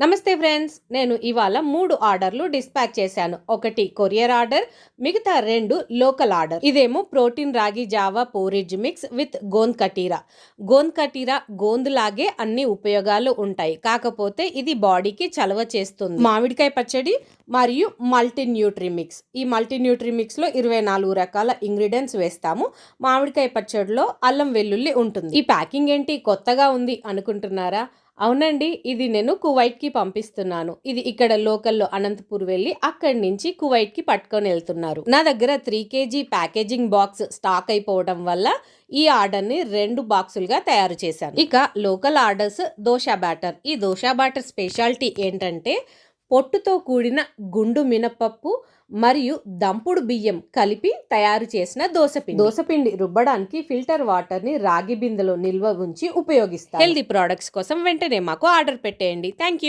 నమస్తే ఫ్రెండ్స్ నేను ఇవాళ మూడు ఆర్డర్లు డిస్పాచ్ చేశాను. ఒకటి కొరియర్ ఆర్డర్ మిగతా రెండు లోకల్ ఆర్డర్. ఇదేమో protein ragi Java porridge mix with gond katira. Gond katira gond లాగే అన్ని ఉపయోగాలు ఉంటాయి. కాకపోతే ఇది బాడీకి చలవ చేస్తుంది. మామిడికాయ పచ్చడి మరియు మల్టీ న్యూట్రీ మిక్స్. ఈ మల్టీ న్యూట్రీ మిక్స్లో ఇరవై నాలుగు రకాల ఇంగ్రీడియంట్స్ వేస్తాము. మామిడికాయ పచ్చడిలో అల్లం వెల్లుల్లి ఉంటుంది. ఈ ప్యాకింగ్ ఏంటి? కొత్తగా ఉంది అనుకుంటున్నారా? అవునండి ఇది నేను కువైట్కి పంపిస్తున్నాను. ఇది ఇక్కడ లోకల్లో అనంతపూర్ వెళ్ళి అక్కడి నుంచి కువైట్కి పట్టుకొని వెళ్తున్నారు. నా దగ్గర three KG packaging box stock అయిపోవడం వల్ల ఈ ఆర్డర్ని రెండు బాక్సులుగా తయారు చేశాను. ఇక లోకల్ ఆర్డర్స్ దోశ బ్యాటర్. ఈ దోశ బ్యాటర్ స్పెషాలిటీ ఏంటంటే పొట్టుతో కూడిన గుండు మినపప్పు మరియు దంపుడు బియ్యం కలిపి తయారు చేసిన దోసపిండి దోసపిండి రుబ్బడానికి ఫిల్టర్ వాటర్ని రాగి బిందెలో నిల్వ ఉంచి ఉపయోగిస్తారు. హెల్దీ ప్రోడక్ట్స్ కోసం వెంటనే మాకు ఆర్డర్ పెట్టేయండి. Thank you